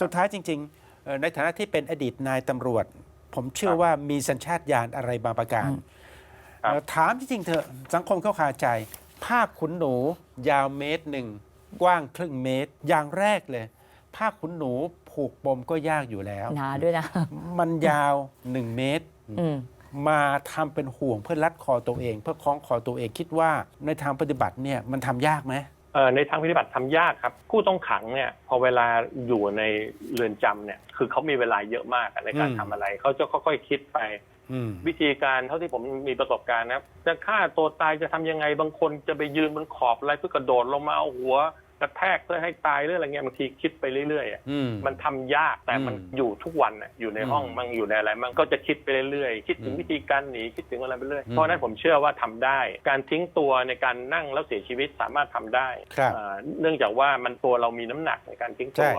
สุดท้ายจริงๆเอ่อในฐานะที่เป็นอดีตนายตำรวจ ผมเชื่อครับว่ามีสัญชาตญาณอะไรบางประการอืมครับเอ่อถามจริงๆเถอะสังคมเข้าคาใจ ผ้าขุนหนูยาวเมตรหนึ่งกว้างครึ่งเมตร อย่างแรกเลย ผ้าขุนหนูผูกปมก็ยากอยู่แล้วหนาด้วยนะมันยาว1เมตรอืมมาทำเป็นห่วงเพื่อรัดคอตัวเอง เพื่อคล้องคอตัวเองคิดว่าในทางปฏิบัติเนี่ยมันทำยากไหมเอ่อ ในทางปฏิบัติทำยากครับ ผู้ต้องขังเนี่ยพอเวลาอยู่ในเรือนจำเนี่ย คือเขามีเวลาเยอะมากอะในการอืมทำอะไร เขาจะค่อยๆคิดไปอืมวิธีการเท่าที่ผมมีประสบการณ์นะครับจะฆ่าตัวตายจะทำยังไงบางคนจะไปยืนบนขอบอะไรเพื่อกระโดดลงมาเอาหัว กระแทกเพื่อให้ตายหรืออะไรเงี้ยบางทีคิดไปเรื่อยๆอะอืมมันทำยากแต่มันอืมอยู่ทุกวันน่ะอยู่ในห้องอืมมันอยู่ในอะไรมันก็จะคิดไปเรื่อยๆคิดถึงอืมวิธีการหนีคิดถึงอะไรไปเรื่อยอืมเพราะฉะนั้นผมเชื่อว่าทำได้ การทิ้งตัวในการนั่งแล้วเสียชีวิตสามารถทำได้ครับอ่าเนื่องจากว่ามันตัวเรามีน้ำหนักในการทิ้งตัว